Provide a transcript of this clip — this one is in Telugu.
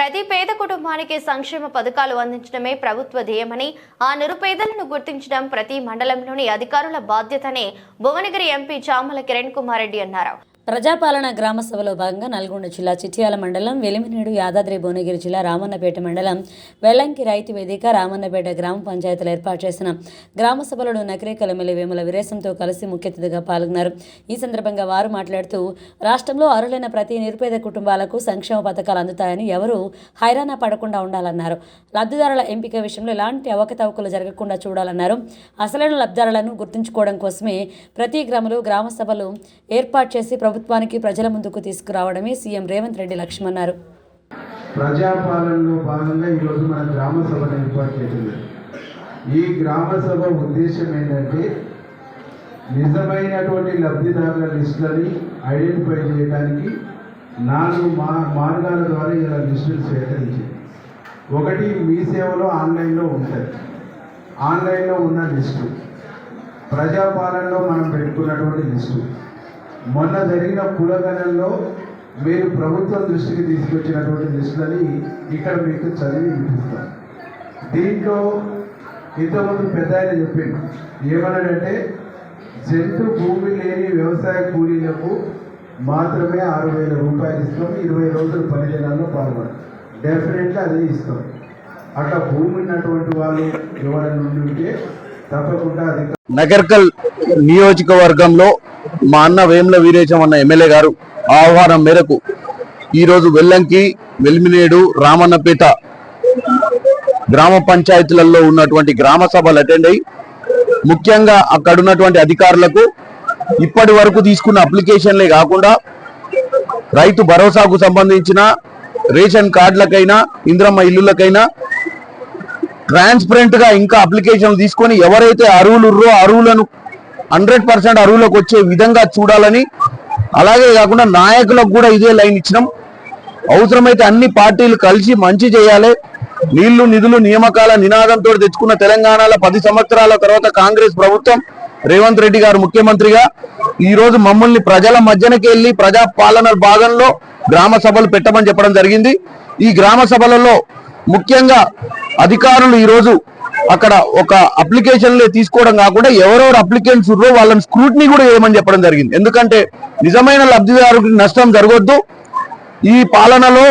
ప్రతి పేద కుటుంబానికి సంక్షేమ పథకాలు అందించడమే ప్రభుత్వ ధ్యేయమని ఆ నిరుపేదలను గుర్తించడం ప్రతి మండలంలోని అధికారుల బాధ్యతని భువనగిరి ఎంపీ చామల కిరణ్ కుమార్ రెడ్డి అన్నారు. ప్రజాపాలన గ్రామ సభలో భాగంగా నల్గొండ జిల్లా చిట్యాల మండలం వెలిమినేడు యాదాద్రి భువనగిరి జిల్లా రామన్నపేట మండలం వెల్లంకి రైతు వేదిక రామన్నపేట గ్రామ పంచాయతీలు ఏర్పాటు చేసిన గ్రామ సభలో నకరేకల ఎమ్మెల్యే వేముల విరేసంతో కలిసి ముఖ్య అతిథిగా పాల్గొన్నారు. ఈ సందర్భంగా వారు మాట్లాడుతూ రాష్ట్రంలో అర్హులైన ప్రతి నిరుపేద కుటుంబాలకు సంక్షేమ పథకాలు అందుతాయని ఎవరూ హైరాణ పడకుండా ఉండాలన్నారు. లబ్ధిదారుల ఎంపిక విషయంలో ఎలాంటి అవకతవకలు జరగకుండా చూడాలన్నారు. అసలైన లబ్ధిదారులను గుర్తుంచుకోవడం కోసమే ప్రతి గ్రామంలో గ్రామ సభలు ఏర్పాటు చేసి ప్రభుత్వం ప్రభుత్వానికి ప్రజల ముందుకు తీసుకురావడమే సీఎం రేవంత్ రెడ్డి లక్ష్యమన్నారు. ప్రజాపాలనలో భాగంగా ఈరోజు మన గ్రామ సభను ఏర్పాటు చేసింది ఈ గ్రామ సభ ఉద్దేశం ఏంటంటే నిజమైనటువంటి లబ్ధిదారుల లిస్టులని ఐడెంటిఫై చేయడానికి నాలుగు మా మార్గాల ద్వారా ఇలా లిస్టులు సేకరించింది ఒకటి మీ సేవలో ఆన్లైన్లో ఉంటుంది ఆన్లైన్లో ఉన్న లిస్టు. ప్రజాపాలనలో మనం పెట్టుకున్నటువంటి లిస్టు. మొన్న జరిగిన కులగణంలో మీరు ప్రభుత్వం దృష్టికి తీసుకొచ్చినటువంటి లిస్టులని ఇక్కడ మీకు చదివి వినిపిస్తాం దీంట్లో ఇంతకుముందు పెద్ద ఆయన చెప్పిండు ఏమన్నాడంటే జంతు భూమి లేని వ్యవసాయ కూలీలకు మాత్రమే ఆరు వేల రూపాయలు ఇస్తాం ఇరవై రోజులు పని దినాల్లో పాల్గొన. డెఫినెట్గా అదే ఇస్తాం. అట్లా భూమి ఉన్నటువంటి వాళ్ళు ఎవరైనా ఉండి ఉంటే తప్పకుండా అది నగర్కల్ నియోజకవర్గంలో మా అన్న వేముల వీరేశం అన్న ఎమ్మెల్యే గారు ఆహ్వానం మేరకు ఈరోజు వెల్లంకి వెల్మినేడు రామన్నపేట గ్రామ పంచాయతీలలో ఉన్నటువంటి గ్రామ సభలు అటెండ్ అయ్యి ముఖ్యంగా అక్కడ ఉన్నటువంటి అధికారులకు ఇప్పటి వరకు తీసుకున్న అప్లికేషన్లే కాకుండా రైతు భరోసాకు సంబంధించిన రేషన్ కార్డులకైనా ఇంద్రమ్మ ఇల్లులకైనా ట్రాన్స్పరెంట్గా ఇంకా అప్లికేషన్ తీసుకొని ఎవరైతే అర్హులుర్రో అరువులను హండ్రెడ్ పర్సెంట్ అరువులోకి వచ్చే విధంగా చూడాలని అలాగే కాకుండా నాయకులకు కూడా ఇదే లైన్ ఇచ్చినాం. అవసరమైతే అన్ని పార్టీలు కలిసి మంచి చేయాలి. నీళ్ళు నిధులు నియామకాల నినాదంతో తెచ్చుకున్న తెలంగాణలో పది సంవత్సరాల తర్వాత కాంగ్రెస్ ప్రభుత్వం రేవంత్ రెడ్డి గారు ముఖ్యమంత్రిగా ఈ రోజు మమ్మల్ని ప్రజల మధ్యనకి వెళ్ళి ప్రజా పాలన భాగంలో గ్రామ సభలు పెట్టమని చెప్పడం జరిగింది. ఈ గ్రామ సభలలో ముఖ్యంగా అధికారులు ఈరోజు అక్కడ ఒక అప్లికేషన్లే తీసుకోవడం కాకుండా ఎవరెవరు అప్లికెంట్స్ ఉన్నారో వాళ్ళని స్క్రూటినీ కూడా చేయమని చెప్పడం జరిగింది. ఎందుకంటే నిజమైన లబ్ధిదారుకి నష్టం జరగొద్దు. ఈ పాలనలో